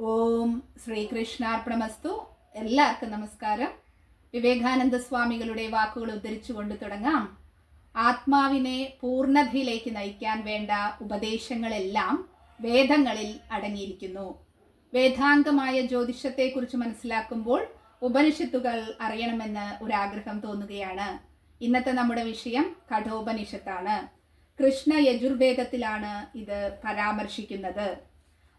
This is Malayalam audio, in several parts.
ഓം ശ്രീകൃഷ്ണാർപ്പണമസ്തു. എല്ലാവർക്കും നമസ്കാരം. വിവേകാനന്ദ സ്വാമികളുടെ വാക്കുകൾ ഉദ്ധരിച്ചുകൊണ്ട് തുടങ്ങാം. ആത്മാവിനെ പൂർണതയിലേക്ക് നയിക്കാൻ വേണ്ട ഉപദേശങ്ങളെല്ലാം വേദങ്ങളിൽ അടങ്ങിയിരിക്കുന്നു. വേദാംഗമായ ജ്യോതിഷത്തെക്കുറിച്ച് മനസ്സിലാക്കുമ്പോൾ ഉപനിഷത്തുകൾ അറിയണമെന്ന് ഒരാഗ്രഹം തോന്നുകയാണ്. ഇന്നത്തെ നമ്മുടെ വിഷയം കഠോപനിഷത്താണ്. കൃഷ്ണ യജുർവേദത്തിലാണ് ഇത് പരാമർശിക്കുന്നത്.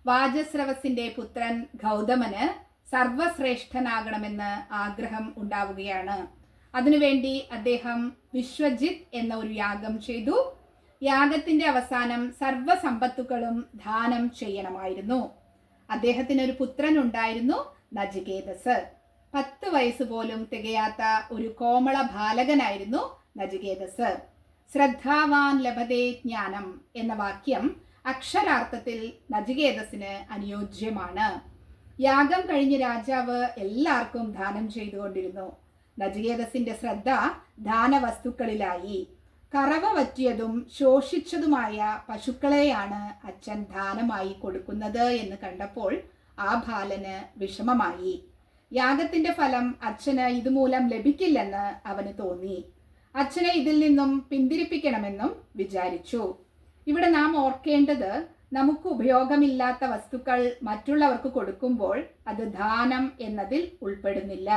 വാജസ്രവസിന്റെ പുത്രൻ ഗൗതമന് സർവശ്രേഷ്ഠനാകണമെന്ന് ആഗ്രഹം ഉണ്ടാവുകയാണ്. അതിനുവേണ്ടി അദ്ദേഹം വിശ്വജിത് എന്ന ഒരു യാഗം ചെയ്തു. യാഗത്തിന്റെ അവസാനം സർവസമ്പത്തുക്കളും ദാനം ചെയ്യണമായിരുന്നു. അദ്ദേഹത്തിന് ഒരു പുത്രൻ ഉണ്ടായിരുന്നു നജികേതസ്. പത്ത് വയസ്സ് പോലും തികയാത്ത ഒരു കോമള ബാലകനായിരുന്നു നജികേതസ്. ശ്രദ്ധാവാൻ ലഭതേ ജ്ഞാനം എന്ന വാക്യം അക്ഷരാർത്ഥത്തിൽ നജികേതസിന് അനുയോജ്യമാണ്. യാഗം കഴിഞ്ഞ രാജാവ് എല്ലാവർക്കും ദാനം ചെയ്തുകൊണ്ടിരുന്നു. നജികേതസിന്റെ ശ്രദ്ധ ദാനവസ്തുക്കളിലായി. കറവ പറ്റിയതും ശോഷിച്ചതുമായ പശുക്കളെയാണ് അച്ഛൻ ദാനമായി കൊടുക്കുന്നത് എന്ന് കണ്ടപ്പോൾ ആ ബാലന് വിഷമമായി. യാഗത്തിന്റെ ഫലം അച്ഛന് ഇതുമൂലം ലഭിക്കില്ലെന്ന് അവന് തോന്നി. അച്ഛനെ ഇതിൽ നിന്നും പിന്തിരിപ്പിക്കണമെന്നും വിചാരിച്ചു. ഇവിടെ നാം ഓർക്കേണ്ടത് നമുക്ക് ഉപയോഗമില്ലാത്ത വസ്തുക്കൾ മറ്റുള്ളവർക്ക് കൊടുക്കുമ്പോൾ അത് ദാനം എന്നതിൽ ഉൾപ്പെടുന്നില്ല.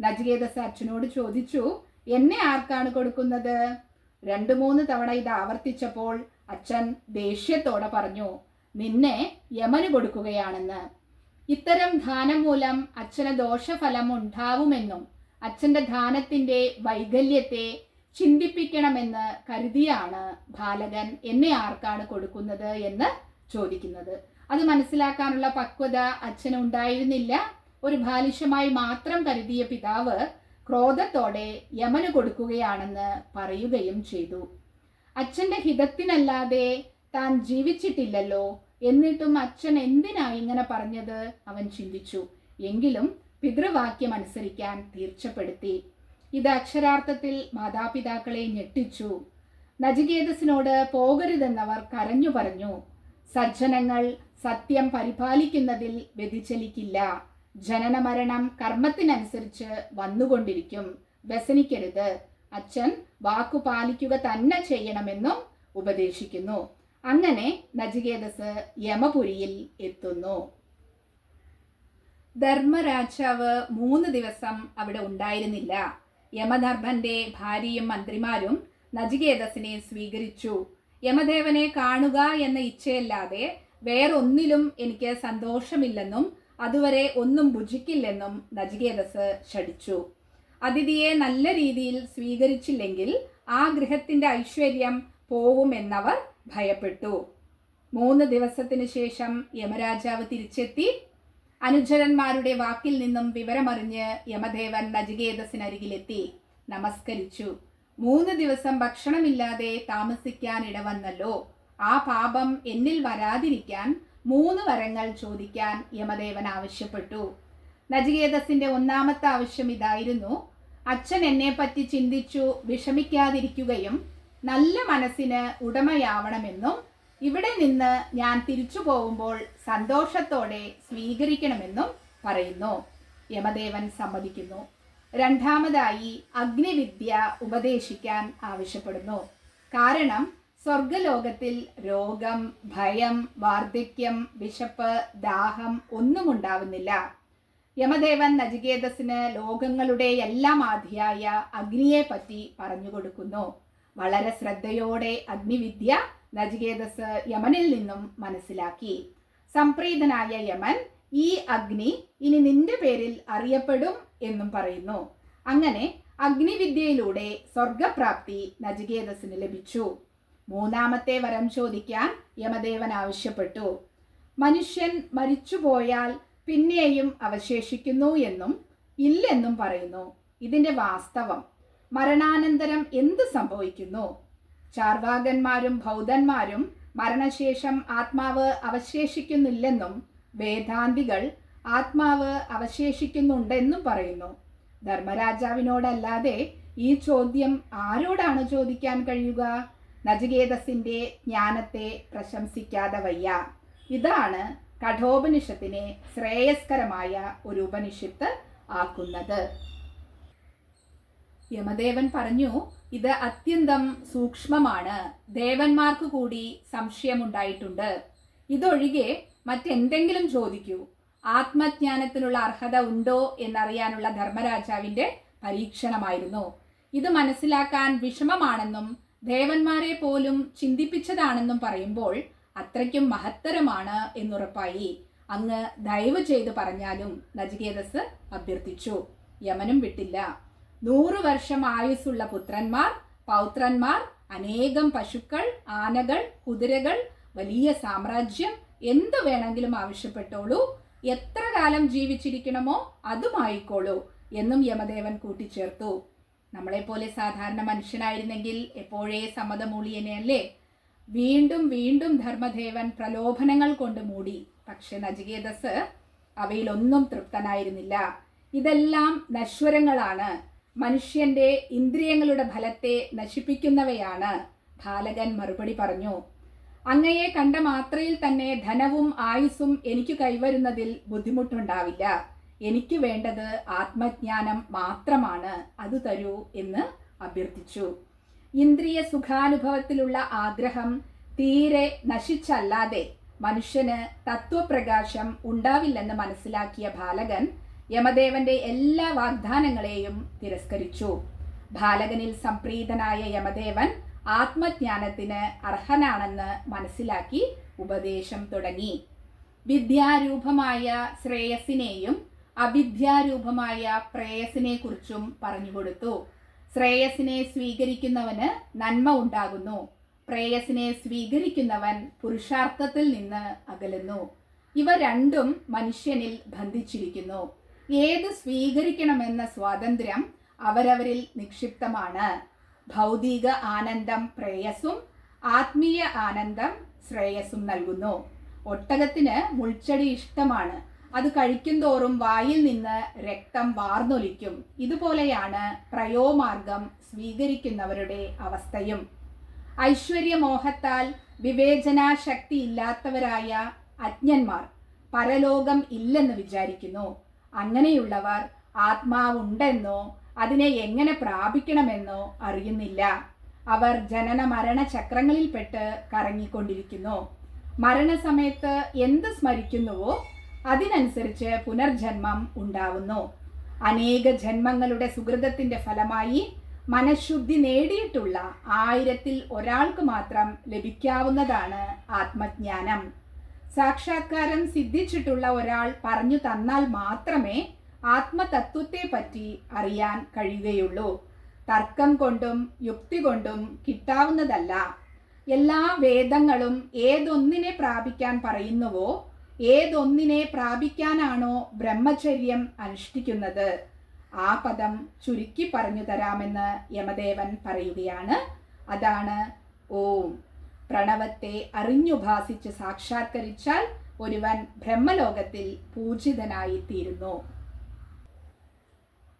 നജികേതസ് അച്ഛനോട് ചോദിച്ചു എന്നെ ആർക്കാണ് കൊടുക്കുന്നത്? രണ്ടു മൂന്ന് തവണ ഇത് ആവർത്തിച്ചപ്പോൾ അച്ഛൻ ദേഷ്യത്തോടെ പറഞ്ഞു നിന്നെ യമന് കൊടുക്കുകയാണെന്ന്. ഇത്തരം ദാനം മൂലം അച്ഛന് ദോഷഫലം ഉണ്ടാവുമെന്നും അച്ഛന്റെ ദാനത്തിന്റെ വൈകല്യത്തെ ചിന്തിപ്പിക്കണമെന്ന് കരുതിയാണ് ബാലകൻ എന്നെ ആർക്കാണ് കൊടുക്കുന്നത് എന്ന് ചോദിക്കുന്നത്. അത് മനസ്സിലാക്കാനുള്ള പക്വത അച്ഛന് ഉണ്ടായിരുന്നില്ല. ഒരു ബാലിശമായി മാത്രം കരുതിയ പിതാവ് ക്രോധത്തോടെ യമന് കൊടുക്കുകയാണെന്ന് പറയുകയും ചെയ്തു. അച്ഛന്റെ ഹിതത്തിനല്ലാതെ താൻ ജീവിച്ചിട്ടില്ലല്ലോ എന്നിട്ടും അച്ഛൻ എന്തിനാ ഇങ്ങനെ പറഞ്ഞത്? അവൻ ചിന്തിച്ചു. എങ്കിലും പിതൃവാക്യം അനുസരിക്കാൻ തീർച്ചപ്പെടുത്തി. ഇത് അക്ഷരാർത്ഥത്തിൽ മാതാപിതാക്കളെ ഞെട്ടിച്ചു. നജികേതസിനോട് പോകരുതെന്നവർ കരഞ്ഞു പറഞ്ഞു. സജ്ജനങ്ങൾ സത്യം പരിപാലിക്കുന്നതിൽ വ്യതിചലിക്കില്ല. ജനനമരണം കർമ്മത്തിനനുസരിച്ച് വന്നുകൊണ്ടിരിക്കും. വ്യസനിക്കരുത്. അച്ഛൻ വാക്കു പാലിക്കുക തന്നെ ചെയ്യണമെന്നും ഉപദേശിക്കുന്നു. അങ്ങനെ നജികേതസ് യമപുരിയിൽ എത്തുന്നു. ധർമ്മരാജാവ് മൂന്ന് ദിവസം അവിടെ ഉണ്ടായിരുന്നില്ല. യമധർമ്മന്റെ ഭാര്യയും മന്ത്രിമാരും നജികേതസിനെ സ്വീകരിച്ചു. യമദേവനെ കാണുക എന്ന ഇച്ഛയല്ലാതെ വേറൊന്നിലും എനിക്ക് സന്തോഷമില്ലെന്നും അതുവരെ ഒന്നും ഭുജിക്കില്ലെന്നും നജികേതസ് ക്ഷടിച്ചു അതിഥിയെ നല്ല രീതിയിൽ സ്വീകരിച്ചില്ലെങ്കിൽ ആ ഗൃഹത്തിന്റെ ഐശ്വര്യം പോവുമെന്നവർ ഭയപ്പെട്ടു. മൂന്ന് ദിവസത്തിനു ശേഷം യമരാജാവ് തിരിച്ചെത്തി അനുചരന്മാരുടെ വാക്കിൽ നിന്നും വിവരമറിഞ്ഞ് യമദേവൻ നജികേതസിനരികിലെത്തി നമസ്കരിച്ചു. മൂന്ന് ദിവസം ഭക്ഷണമില്ലാതെ താമസിക്കാൻ ഇടവന്നല്ലോ. ആ പാപം എന്നിൽ വരാതിരിക്കാൻ മൂന്ന് വരങ്ങൾ ചോദിക്കാൻ യമദേവൻ ആവശ്യപ്പെട്ടു. നജികേതസിന്റെ ഒന്നാമത്തെ ആവശ്യം ഇതായിരുന്നു. അച്ഛൻ എന്നെ പറ്റി ചിന്തിച്ചു വിഷമിക്കാതിരിക്കുകയും നല്ല മനസ്സിന് ഉടമയാവണമെന്നും ഇവിടെ നിന്ന് ഞാൻ തിരിച്ചു പോകുമ്പോൾ സന്തോഷത്തോടെ സ്വീകരിക്കണമെന്നും പറയുന്നു. യമദേവൻ സമ്മതിക്കുന്നു. രണ്ടാമതായി അഗ്നിവിദ്യ ഉപദേശിക്കാൻ ആവശ്യപ്പെടുന്നു. കാരണം സ്വർഗലോകത്തിൽ രോഗം ഭയം വാർദ്ധക്യം വിശപ്പ് ദാഹം ഒന്നും ഉണ്ടാവുന്നില്ല യമദേവൻ നജികേതസിന് ലോകങ്ങളുടെ എല്ലാം ആധിയായ അഗ്നിയെപ്പറ്റി പറഞ്ഞു കൊടുക്കുന്നു. വളരെ ശ്രദ്ധയോടെ അഗ്നിവിദ്യ നജികേതസ് യമനിൽ നിന്നും മനസ്സിലാക്കി. സംപ്രീതനായ യമൻ ഈ അഗ്നി ഇനി നിന്റെ പേരിൽ അറിയപ്പെടും എന്നും പറയുന്നു. അങ്ങനെ അഗ്നിവിദ്യയിലൂടെ സ്വർഗപ്രാപ്തി നജികേതസിന് ലഭിച്ചു. മൂന്നാമത്തെ വരം ചോദിക്കാൻ യമദേവൻ ആവശ്യപ്പെട്ടു. മനുഷ്യൻ മരിച്ചുപോയാൽ പിന്നെയും അവശേഷിക്കുന്നു എന്നും ഇല്ലെന്നും പറയുന്നു. ഇതിന്റെ വാസ്തവം മരണാനന്തരം എന്ത് സംഭവിക്കുന്നു? ചാർവാകന്മാരും ബൗദ്ധന്മാരും മരണശേഷം ആത്മാവ് അവശേഷിക്കുന്നില്ലെന്നും വേദാന്തികൾ ആത്മാവ് അവശേഷിക്കുന്നുണ്ടെന്നും പറയുന്നു. ധർമ്മരാജാവിനോടല്ലാതെ ഈ ചോദ്യം ആരോടാണ് ചോദിക്കാൻ കഴിയുക? നചികേതസിന്റെ ജ്ഞാനത്തെ പ്രശംസിക്കാതെ വയ്യ. ഇതാണ് കഠോപനിഷത്തിനെ ശ്രേയസ്കരമായ ഒരു ഉപനിഷത്ത് ആക്കുന്നത്. യമദേവൻ പറഞ്ഞു ഇത് അത്യന്തം സൂക്ഷ്മമാണ്. ദേവന്മാർക്ക് കൂടി സംശയമുണ്ടായിട്ടുണ്ട്. ഇതൊഴികെ മറ്റെന്തെങ്കിലും ചോദിക്കൂ. ആത്മജ്ഞാനത്തിനുള്ള അർഹത ഉണ്ടോ എന്നറിയാനുള്ള ധർമ്മരാജാവിന്റെ പരീക്ഷണമായിരുന്നു. ഇത് മനസ്സിലാക്കാൻ വിഷമമാണെന്നും ദേവന്മാരെ പോലും ചിന്തിപ്പിച്ചതാണെന്നും പറയുമ്പോൾ അത്രയ്ക്കും മഹത്തരമാണ് എന്നുറപ്പായി. അങ്ങ് ദയവ് ചെയ്ത് പറഞ്ഞാലും നചികേതസ് അഭ്യർത്ഥിച്ചു. യമനും വിട്ടില്ല. നൂറ് വർഷം ആയുസ്സുള്ള പുത്രന്മാർ പൗത്രന്മാർ അനേകം പശുക്കൾ ആനകൾ കുതിരകൾ വലിയ സാമ്രാജ്യം എന്ത് വേണമെങ്കിലും ആവശ്യപ്പെട്ടോളൂ. എത്ര കാലം ജീവിച്ചിരിക്കണമോ അതുമായിക്കോളൂ എന്നും യമദേവൻ കൂട്ടിച്ചേർത്തു. നമ്മളെപ്പോലെ സാധാരണ മനുഷ്യനായിരുന്നെങ്കിൽ എപ്പോഴേ സമ്മതമൂളിയനെയല്ലേ വീണ്ടും വീണ്ടും ധർമ്മദേവൻ പ്രലോഭനങ്ങൾ കൊണ്ട് മൂടി. പക്ഷെ നചികേതസ് അവയിലൊന്നും തൃപ്തനായിരുന്നില്ല. ഇതെല്ലാം നശ്വരങ്ങളാണ്. മനുഷ്യന്റെ ഇന്ദ്രിയങ്ങളുടെ ഫലത്തെ നശിപ്പിക്കുന്നവയാണ് ബാലകൻ മറുപടി പറഞ്ഞു. അങ്ങയെ കണ്ട മാത്രയിൽ തന്നെ ധനവും ആയുസ്സും എനിക്ക് കൈവരുന്നതിൽ ബുദ്ധിമുട്ടുണ്ടാവില്ല. എനിക്ക് വേണ്ടത് ആത്മജ്ഞാനം മാത്രമാണ് അത് തരൂ എന്ന് അഭ്യർത്ഥിച്ചു. ഇന്ദ്രിയ സുഖാനുഭവത്തിലുള്ള ആഗ്രഹം തീരെ നശിച്ചല്ലാതെ മനുഷ്യന് തത്വപ്രകാശം ഉണ്ടാവില്ലെന്ന് മനസ്സിലാക്കിയ ബാലകൻ യമദേവന്റെ എല്ലാ വാഗ്ദാനങ്ങളെയും തിരസ്കരിച്ചു. ബാലകനിൽ സംപ്രീതനായ യമദേവൻ ആത്മജ്ഞാനത്തിന് അർഹനാണെന്ന് മനസ്സിലാക്കി ഉപദേശം തുടങ്ങി. വിദ്യാരൂപമായ ശ്രേയസിനെയും അവിദ്യാരൂപമായ പ്രേയസിനെ കുറിച്ചും പറഞ്ഞുകൊടുത്തു. ശ്രേയസിനെ സ്വീകരിക്കുന്നവന് നന്മ ഉണ്ടാകുന്നു. പ്രേയസിനെ സ്വീകരിക്കുന്നവൻ പുരുഷാർത്ഥത്തിൽ നിന്ന് അകലുന്നു. ഇവ രണ്ടും മനുഷ്യനിൽ ബന്ധിച്ചിരിക്കുന്നു. ഏത് സ്വീകരിക്കണമെന്ന സ്വാതന്ത്ര്യം അവരവരിൽ നിക്ഷിപ്തമാണ്. ഭൗതിക ആനന്ദം പ്രേയസും ആത്മീയ ആനന്ദം ശ്രേയസും നൽകുന്നു. ഒട്ടകത്തിന് മുൾച്ചെടി ഇഷ്ടമാണ്. അത് കഴിക്കുന്തോറും വായിൽ നിന്ന് രക്തം വാർന്നൊലിക്കും. ഇതുപോലെയാണ് പ്രയോമാർഗം സ്വീകരിക്കുന്നവരുടെ അവസ്ഥയും. ഐശ്വര്യമോഹത്താൽ വിവേചനാശക്തി ഇല്ലാത്തവരായ അജ്ഞന്മാർ പരലോകം ഇല്ലെന്ന് വിചാരിക്കുന്നു. അങ്ങനെയുള്ളവർ ആത്മാവുണ്ടെന്നോ അതിനെ എങ്ങനെ പ്രാപിക്കണമെന്നോ അറിയുന്നില്ല. അവർ ജനന മരണ ചക്രങ്ങളിൽപ്പെട്ട് കറങ്ങിക്കൊണ്ടിരിക്കുന്നു. മരണസമയത്ത് എന്ത് സ്മരിക്കുന്നുവോ അതിനനുസരിച്ച് പുനർജന്മം ഉണ്ടാവുന്നു. അനേക ജന്മങ്ങളുടെ സുഹൃതത്തിന്റെ ഫലമായി മനഃശുദ്ധി നേടിയിട്ടുള്ള ആയിരത്തിൽ ഒരാൾക്ക് മാത്രം ലഭിക്കാവുന്നതാണ് ആത്മജ്ഞാനം. സാക്ഷാത്കാരം സിദ്ധിച്ചിട്ടുള്ള ഒരാൾ പറഞ്ഞു തന്നാൽ മാത്രമേ ആത്മതത്വത്തെ പറ്റി അറിയാൻ കഴിയുകയുള്ളൂ. തർക്കം കൊണ്ടും യുക്തി കൊണ്ടും കിട്ടാവുന്നതല്ല. എല്ലാ വേദങ്ങളും ഏതൊന്നിനെ പ്രാപിക്കാൻ പറയുന്നുവോ ഏതൊന്നിനെ പ്രാപിക്കാനാണോ ബ്രഹ്മചര്യം അനുഷ്ഠിക്കുന്നത്. ആ പദം ചുരുക്കി പറഞ്ഞു തരാമെന്ന് യമദേവൻ പറയുകയാണ്. അതാണ് ഓം. പ്രണവത്തെ അറിഞ്ഞുഭാസിച്ച് സാക്ഷാത്കരിച്ചാൽ ഒരുവൻ ബ്രഹ്മലോകത്തിൽ പൂജിതനായി തീരുന്നു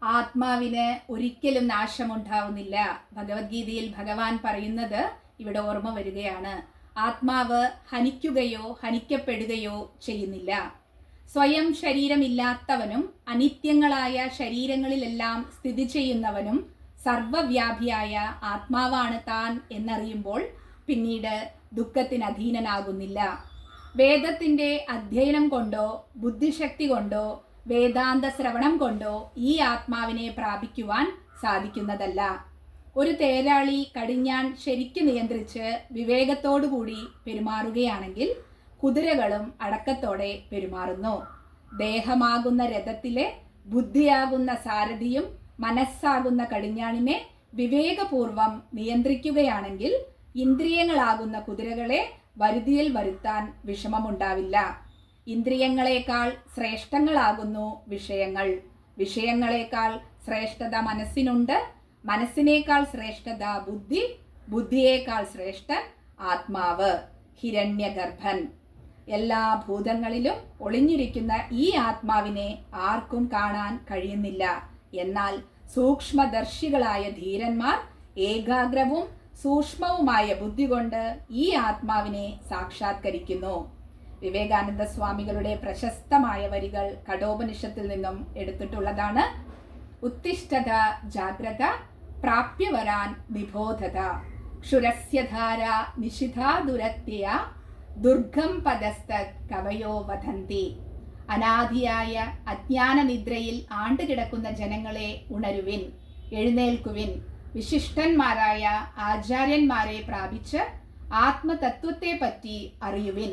ആത്മാവിന് ഒരിക്കലും നാശമുണ്ടാവുന്നില്ല. ഭഗവത്ഗീതയിൽ ഭഗവാൻ പറയുന്നത് ഇവിടെ ഓർമ്മ വരികയാണ്. ആത്മാവ് ഹനിക്കുകയോ ഹനിക്കപ്പെടുകയോ ചെയ്യുന്നില്ല. സ്വയം ശരീരമില്ലാത്തവനും അനിത്യങ്ങളായ ശരീരങ്ങളിലെല്ലാം സ്ഥിതി ചെയ്യുന്നവനും സർവവ്യാപിയായ ആത്മാവാണ് താൻ എന്നറിയുമ്പോൾ പിന്നീട് ദുഃഖത്തിന് അധീനനാകുന്നില്ല വേദത്തിന്റെ അധ്യയനം കൊണ്ടോ ബുദ്ധിശക്തി കൊണ്ടോ വേദാന്ത ശ്രവണം കൊണ്ടോ ഈ ആത്മാവിനെ പ്രാപിക്കുവാൻ സാധിക്കുന്നതല്ല. ഒരു തേരാളി കടിഞ്ഞാൻ ശരിക്ക് നിയന്ത്രിച്ച് വിവേകത്തോടുകൂടി പെരുമാറുകയാണെങ്കിൽ കുതിരകളും അടക്കത്തോടെ പെരുമാറുന്നു. ദേഹമാകുന്ന രഥത്തിലെ ബുദ്ധിയാകുന്ന സാരഥിയും മനസ്സാകുന്ന കടിഞ്ഞാണിനെ വിവേകപൂർവം നിയന്ത്രിക്കുകയാണെങ്കിൽ ഇന്ദ്രിയങ്ങളാകുന്ന കുതിരകളെ വരുതിയിൽ വരുത്താൻ വിഷമമുണ്ടാവില്ല. ഇന്ദ്രിയങ്ങളെക്കാൾ ശ്രേഷ്ഠങ്ങളാകുന്നു വിഷയങ്ങൾ. വിഷയങ്ങളെക്കാൾ ശ്രേഷ്ഠത മനസ്സിനുണ്ട്. മനസ്സിനേക്കാൾ ശ്രേഷ്ഠത ബുദ്ധി. ബുദ്ധിയേക്കാൾ ശ്രേഷ്ഠൻ ആത്മാവ്. ഹിരണ്യഗർഭൻ. എല്ലാ ഭൂതങ്ങളിലും ഒളിഞ്ഞിരിക്കുന്ന ഈ ആത്മാവിനെ ആർക്കും കാണാൻ കഴിയുന്നില്ല. എന്നാൽ സൂക്ഷ്മദർശികളായ ധീരന്മാർ ഏകാഗ്രവും സൂക്ഷ്മവുമായ ബുദ്ധി കൊണ്ട് ഈ ആത്മാവിനെ സാക്ഷാത്കരിക്കുന്നു. വിവേകാനന്ദ സ്വാമികളുടെ പ്രശസ്തമായ വരികൾ കഠോപനിഷത്തിൽ നിന്നും എടുത്തിട്ടുള്ളതാണ്. ഉത്തിഷ്ഠത ജാഗ്രത പ്രാപ്യവരാൻ നിബോധത ക്ഷുരസ്യധാര നിഷിധാ ദുരത്യ ദുർഗം പദസ്ഥ കവയോ വധന്തി. അനാദിയായ അജ്ഞാന നിദ്രയിൽ ആണ്ടുകിടക്കുന്ന ജനങ്ങളെ ഉണരുവിൻ എഴുന്നേൽക്കുവിൻ. വിശിഷ്ടന്മാരായ ആചാര്യന്മാരെ പ്രാപിച്ച് ആത്മതത്വത്തെ പറ്റി അറിയുവിൻ.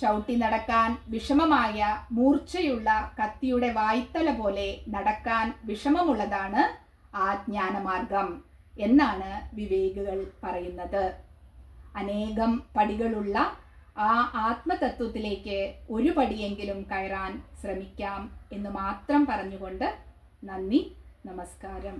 ചവിട്ടി നടക്കാൻ വിഷമമായ മൂർച്ചയുള്ള കത്തിയുടെ വായ്ത്തല പോലെ നടക്കാൻ വിഷമമുള്ളതാണ് ആ ജ്ഞാനമാർഗം എന്നാണ് വിവേകുകൾ പറയുന്നത്. അനേകം പടികളുള്ള ആ ആത്മതത്വത്തിലേക്ക് ഒരു പടിയെങ്കിലും കയറാൻ ശ്രമിക്കാം എന്ന് മാത്രം പറഞ്ഞുകൊണ്ട് നന്ദി നമസ്കാരം.